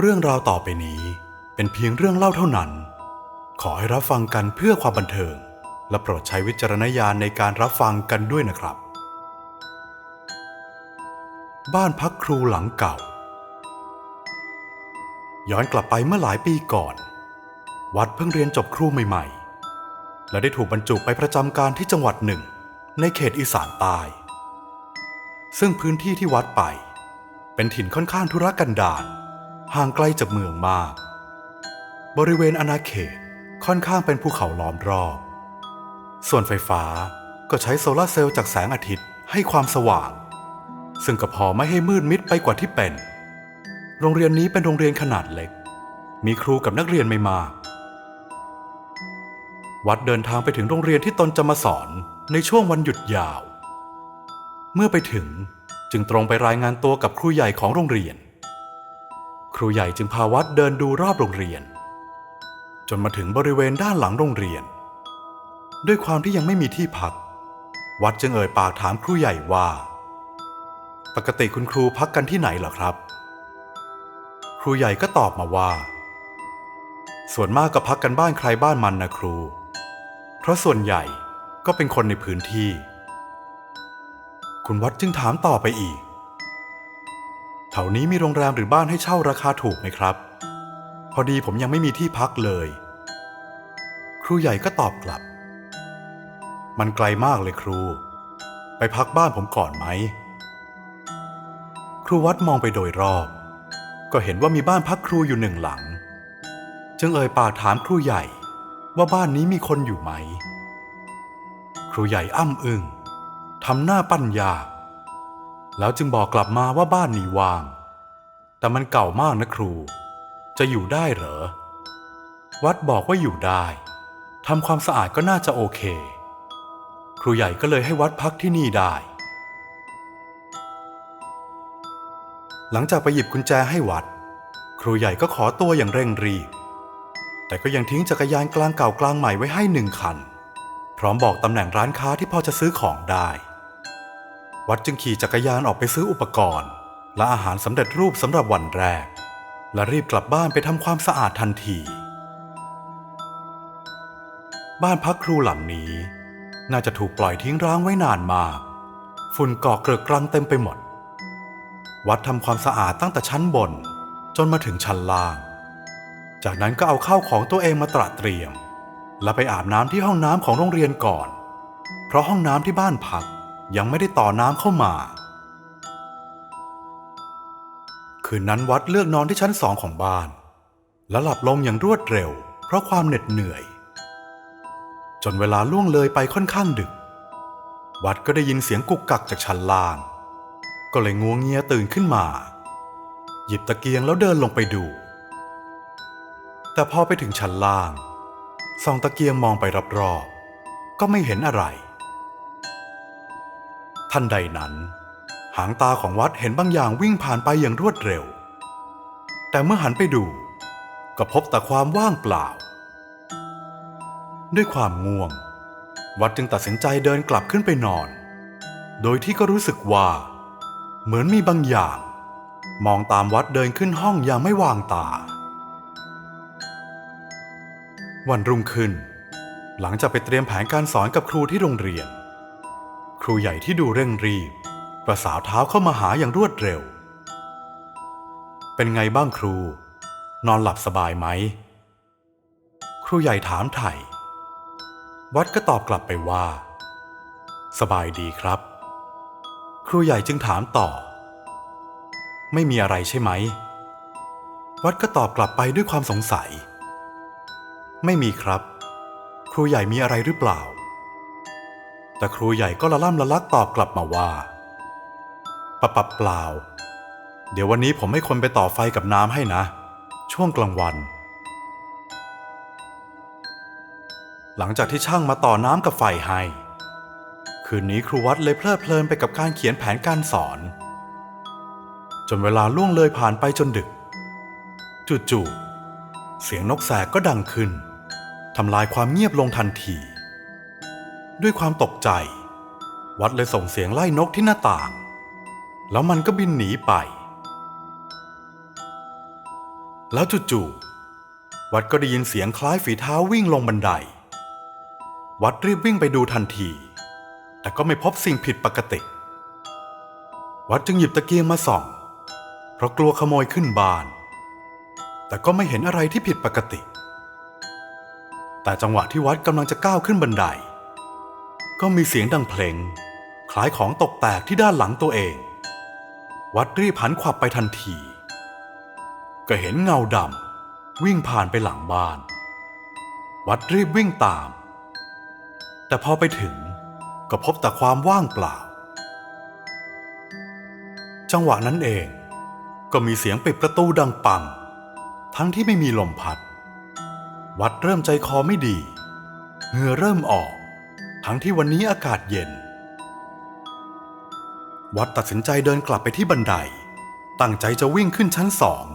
เรื่องราวต่อไปนี้เป็นเพียงเรื่องเล่าเท่านั้น ขอให้รับฟังกันเพื่อความบันเทิง และโปรดใช้วิจารณญาณในการรับฟังกันด้วยนะครับ บ้านพักครูหลังเก่า ย้อนกลับไปเมื่อหลายปีก่อน วัดเพิ่งเรียนจบครูใหม่ๆ และได้ถูกบรรจุไปประจำการที่จังหวัดหนึ่ง ในเขตอีสานใต้ซึ่งพื้นที่ที่วัดไป เป็นถิ่นค่อนข้างธุรกันดาร ห่างไกลจากเมืองมาก บริเวณอาณาเขตค่อนข้างเป็นภูเขาล้อมรอบ ส่วนไฟฟ้าก็ใช้โซลาเซลล์จากแสงอาทิตย์ให้ความสว่าง ซึ่งก็พอไม่ให้มืดมิดไปกว่าที่เป็น โรงเรียนนี้เป็นโรงเรียนขนาดเล็ก มีครูกับนักเรียนไม่มาก วัดเดินทางไปถึงโรงเรียนที่ตนจะมาสอนในช่วงวันหยุดยาว เมื่อไปถึงจึงตรงไปรายงานตัวกับครูใหญ่ของโรงเรียน ครูใหญ่จึงพาวัดเดินดูรอบโรงเรียน จนมาถึงบริเวณด้านหลังโรงเรียน ด้วยความที่ยังไม่มีที่พัก วัดจึงเอ่ยปากถามครูใหญ่ว่า ปกติคุณครูพักกันที่ไหนเหรอครับ ครูใหญ่ก็ตอบมาว่า ส่วนมากก็พักกันบ้านใครบ้านมันนะครู เพราะส่วนใหญ่ก็เป็นคนในพื้นที่ คุณวัดจึงถามต่อไปอีก ถวนี้มีโรงแรมหรือบ้านให้เช่าราคาถูกไหมครับ พอดีผมยังไม่มีที่พักเลย ครูใหญ่ก็ตอบกลับ มันไกลมากเลยครู ไปพักบ้านผมก่อนไหม ครูวัดมองไปโดยรอบ ก็เห็นว่ามีบ้านพักครูอยู่หนึ่งหลัง จึงเอ่ยปากถามครูใหญ่ว่าบ้านนี้มีคนอยู่ไหม ครูใหญ่อ้ำอึง้งทำหน้าปั้นยาก แล้วจึงบอกกลับมาว่าบ้านนี้ว่าง แต่มันเก่ามากนะครู จะอยู่ได้เหรอ วัดบอกว่าอยู่ได้ทำความสะอาดก็น่าจะโอเค ครูใหญ่ก็เลยให้วัดพักที่นี่ได้ หลังจากไปหยิบกุญแจให้วัด ครูใหญ่ก็ขอตัวอย่างเร่งรีบ แต่ก็ยังทิ้งจักรยานกลางเก่ากลางใหม่ไว้ให้หนึ่งคัน พร้อมบอกตำแหน่งร้านค้าที่พอจะซื้อของได้ วัดจึงขี่จักรยานออกไปซื้ออุปกรณ์ และอาหารสำเร็จรูปสำหรับวันแรก และรีบกลับบ้านไปทำความสะอาดทันที บ้านพักครูหลังนี้ น่าจะถูกปล่อยทิ้งร้างไว้นานมาก ฝุ่นเกาะเกลอะกรังเต็มไปหมด วัดทำความสะอาดตั้งแต่ชั้นบน จนมาถึงชั้นล่าง จากนั้นก็เอาข้าวของตัวเองมาตระเตรียม และไปอาบน้ำที่ห้องน้ำของโรงเรียนก่อน เพราะห้องน้ำที่บ้านพัก ยังไม่ได้ต่อน้ำเข้ามา คืนนั้นวัดเลือกนอนที่ชั้นสองของบ้าน และหลับลงอย่างรวดเร็ว เพราะความเหน็ดเหนื่อย จนเวลาล่วงเลยไปค่อนข้างดึก วัดก็ได้ยินเสียงกุกกักจากชั้นล่าง ก็เลยงัวงเงียตื่นขึ้นมา หยิบตะเกียงแล้วเดินลงไปดู แต่พอไปถึงชั้นล่างส่องตะเกียงมองไปรอบๆก็ไม่เห็นอะไร ทันใดนั้น หางตาของวัดเห็นบางอย่างวิ่งผ่านไปอย่างรวดเร็ว แต่เมื่อหันไปดู ก็พบแต่ความว่างเปล่า ด้วยความง่วง วัดจึงตัดสินใจเดินกลับขึ้นไปนอน โดยที่ก็รู้สึกว่า เหมือนมีบางอย่าง มองตามวัดเดินขึ้นห้องอย่างไม่วางตา วันรุ่งขึ้น หลังจากไปเตรียมแผนการสอนกับครูที่โรงเรียน รูใหญ่ที่ดูเร่งรีบประสาวเท้าเข้ามาหาอย่างรวดเร็ว เป็นไงบ้างครู นอนหลับสบายไหม ครูใหญ่ถามไถ่ วัดก็ตอบกลับไปว่า สบายดีครับ ครูใหญ่จึงถามต่อ ไม่มีอะไรใช่ไหม วัดก็ตอบกลับไปด้วยความสงสัย ไม่มีครับ ครูใหญ่มีอะไรหรือเปล่า แต่ครูใหญ่ก็ละล่ำละลักตอบกลับมาว่าปะปะเปล่า เดี๋ยววันนี้ผมให้คนไปต่อไฟกับน้ำให้นะ ช่วงกลางวัน หลังจากที่ช่างมาต่อน้ำกับไฟให้ คืนนี้ครูวัดเลยเพลิดเพลินไปกับการเขียนแผนการสอน จนเวลาล่วงเลยผ่านไปจนดึก จู่ๆเสียงนกแสกก็ดังขึ้นทำลายความเงียบลงทันที ด้วยความตกใจ วัดเลยส่งเสียงไล่นกที่หน้าต่าง แล้วมันก็บินหนีไป แล้วจู่ๆวัดก็ได้ยินเสียงคล้ายฝีเท้าวิ่งลงบันได วัดรีบวิ่งไปดูทันที แต่ก็ไม่พบสิ่งผิดปกติ วัดจึงหยิบตะเกียงมาส่อง เพราะกลัวขโมยขึ้นบาน แต่ก็ไม่เห็นอะไรที่ผิดปกติ แต่จังหวะที่วัดกำลังจะก้าวขึ้นบันได ก็มีเสียงดังเพลงคล้ายของตกแตกที่ด้านหลังตัวเอง วัดรีบหันขวับไปทันที ก็เห็นเงาดำวิ่งผ่านไปหลังบ้าน วัดรีบวิ่งตาม แต่พอไปถึงก็พบแต่ความว่างเปล่า จังหวะนั้นเองก็มีเสียงปิดประตูดังปัง ทั้งที่ไม่มีลมพัด วัดเริ่มใจคอไม่ดี เหงื่อเริ่มออก ทั้งที่วันนี้อากาศเย็น วัดตัดสินใจเดินกลับไปที่บันได ตั้งใจจะวิ่งขึ้นชั้นสอง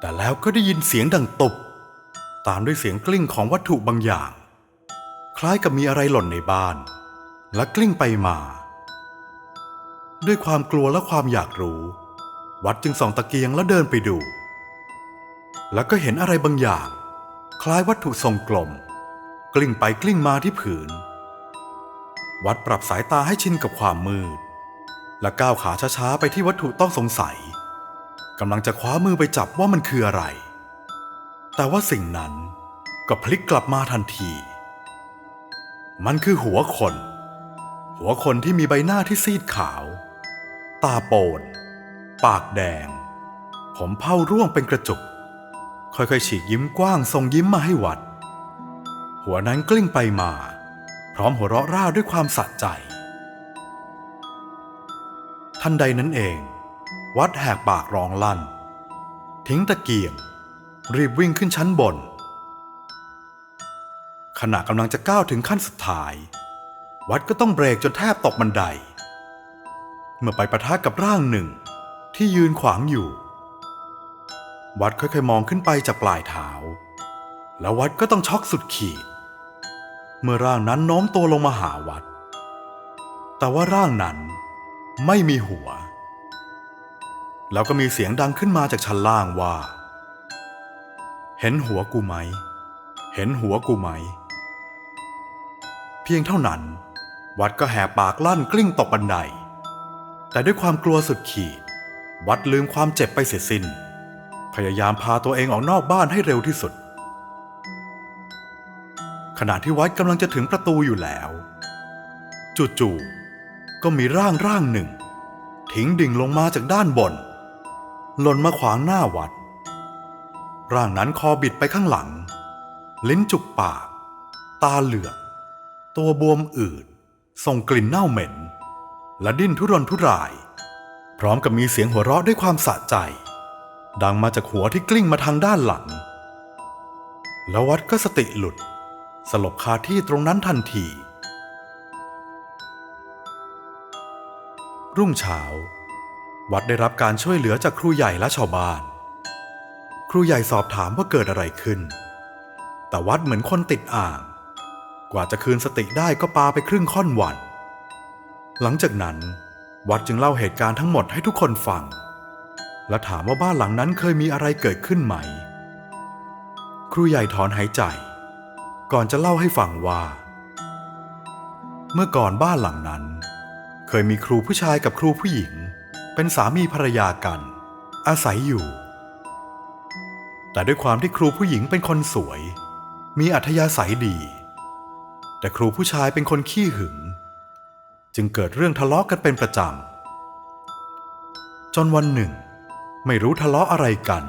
แต่แล้วก็ได้ยินเสียงดังตุบ ตามด้วยเสียงกลิ้งของวัตถุบางอย่าง คล้ายกับมีอะไรหล่นในบ้าน และกลิ้งไปมา ด้วยความกลัวและความอยากรู้ วัดจึงส่องตะเกียงแล้วเดินไปดู แล้วก็เห็นอะไรบางอย่าง คล้ายวัตถุทรงกลม กลิ้งไปกลิ้งมาที่ผืน วัดปรับสายตาให้ชินกับความมืด และก้าวขาช้าๆไปที่วัตถุต้องสงสัยกำลังจะคว้ามือไปจับว่ามันคืออะไร แต่ว่าสิ่งนั้นก็พลิกกลับมาทันที มันคือหัวคน หัวคนที่มีใบหน้าที่ซีดขาว ตาโปน ปากแดง ผมเผ้าร่วงเป็นกระจุก ค่อยๆฉีกยิ้มกว้างทรงยิ้มมาให้วัด หัวนั้นกลิ้งไปมา พร้อมหัวเราะร่าด้วยความสะใจ ทันใดนั้นเอง วัดแหกปากร้องลั่น ทิ้งตะเกียง รีบวิ่งขึ้นชั้นบน ขณะกำลังจะก้าวถึงขั้นสุดท้าย วัดก็ต้องเบรกจนแทบตกบันได เมื่อไปประทะกับร่างหนึ่งที่ยืนขวางอยู่ วัดค่อยๆมองขึ้นไปจากปลายเท้าแล้ววัดก็ต้องช็อกสุดขีด เมื่อร่างนั้นโน้มตัวลงมาหาวัด แต่ว่าร่างนั้นไม่มีหัว แล้วก็มีเสียงดังขึ้นมาจากชั้นล่างว่า เห็นหัวกูไหม เห็นหัวกูไหม เพียงเท่านั้น วัดก็แหกปากลั่นกลิ้งตกบันได แต่ด้วยความกลัวสุดขีด วัดลืมความเจ็บไปเสียสิ้น พยายามพาตัวเองออกนอกบ้านให้เร็วที่สุด ขณะที่วัดกำลังจะถึงประตูอยู่แล้ว จู่ๆก็มีร่างร่างหนึ่ง ทิ้งดิ่งลงมาจากด้านบน หล่นมาขวางหน้าวัด ร่างนั้นคอบิดไปข้างหลัง ลิ้นจุกปาก ตาเหลือก ตัวบวมอืดส่งกลิ่นเน่าเหม็น และดิ้นทุรนทุราย พร้อมกับมีเสียงหัวเราะด้วยความสะใจ ดังมาจากหัวที่กลิ้งมาทางด้านหลัง แล้ววัดก็สติหลุด สลบคาที่ตรงนั้นทันที รุ่งเช้า วัดได้รับการช่วยเหลือจากครูใหญ่และชาวบ้าน ครูใหญ่สอบถามว่าเกิดอะไรขึ้น แต่วัดเหมือนคนติดอ่าง กว่าจะคืนสติได้ก็ปาไปครึ่งค่อนวัน หลังจากนั้น วัดจึงเล่าเหตุการณ์ทั้งหมดให้ทุกคนฟัง และถามว่าบ้านหลังนั้นเคยมีอะไรเกิดขึ้นไหม ครูใหญ่ถอนหายใจ ก่อนจะเล่าให้ฟังว่า เมื่อก่อนบ้านหลังนั้น เคยมีครูผู้ชายกับครูผู้หญิง เป็นสามีภรรยากัน อาศัยอยู่ แต่ด้วยความที่ครูผู้หญิงเป็นคนสวย มีอัธยาศัยดี แต่ครูผู้ชายเป็นคนขี้หึง จึงเกิดเรื่องทะเลาะกันเป็นประจำจนวันหนึ่ง ไม่รู้ทะเลาะอะไรกัน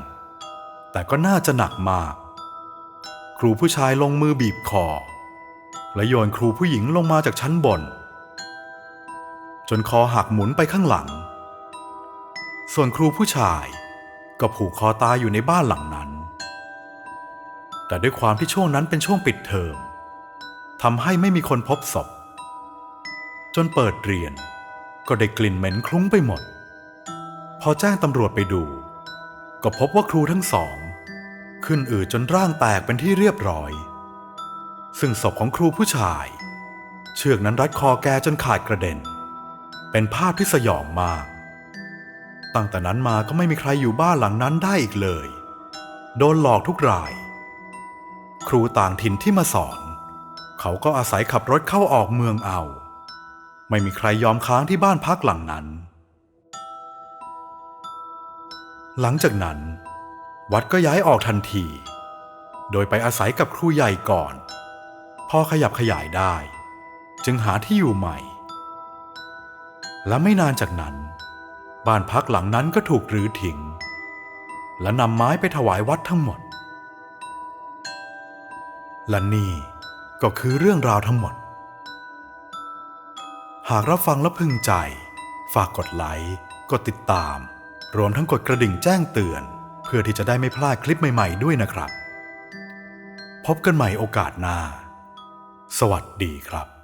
แต่ก็น่าจะหนักมาก ครูผู้ชายลงมือบีบคอ และโยนครูผู้หญิงลงมาจากชั้นบน จนคอหักหมุนไปข้างหลัง ส่วนครูผู้ชายก็ผูกคอตายอยู่ในบ้านหลังนั้น แต่ด้วยความที่ช่วงนั้นเป็นช่วงปิดเทอมทำให้ไม่มีคนพบศพ จนเปิดเรียนก็ได้กลิ่นเหม็นคลุ้งไปหมด พอแจ้งตำรวจไปดู ก็พบว่าครูทั้งสอง ขึ้นอืดจนร่างแตกเป็นที่เรียบร้อย ซึ่งศพของครูผู้ชาย เชือกนั้นรัดคอแกจนขาดกระเด็น เป็นภาพที่สยองมาก ตั้งแต่นั้นมาก็ไม่มีใครอยู่บ้านหลังนั้นได้อีกเลย โดนหลอกทุกราย ครูต่างถิ่นที่มาสอน เขาก็อาศัยขับรถเข้าออกเมืองเอา ไม่มีใครยอมค้างที่บ้านพักหลังนั้น หลังจากนั้น วัดก็ย้ายออกทันที โดยไปอาศัยกับครูใหญ่ก่อน พอขยับขยายได้ จึงหาที่อยู่ใหม่ และไม่นานจากนั้น บ้านพักหลังนั้นก็ถูกรื้อทิ้ง และนำไม้ไปถวายวัดทั้งหมด และนี่ก็คือเรื่องราวทั้งหมด หากรับฟังแล้วพึงใจ ฝากกดไลค์ กดติดตาม รวมทั้งกดกระดิ่งแจ้งเตือน พื่อที่จะได้ไม่พลาดคลิปใหม่ ๆ ด้วยนะครับ พบกันใหม่โอกาสหน้า สวัสดีครับ